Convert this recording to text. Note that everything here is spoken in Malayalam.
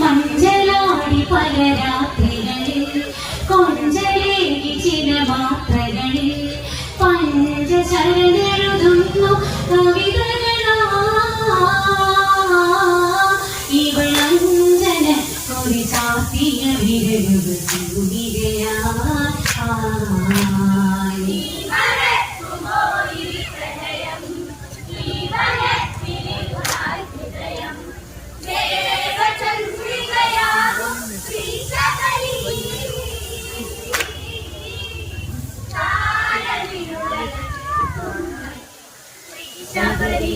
മഞ്ചലാടി ഒരു ചാത്തിയ വിരലുകൾ സൂര്യയായി ശബരി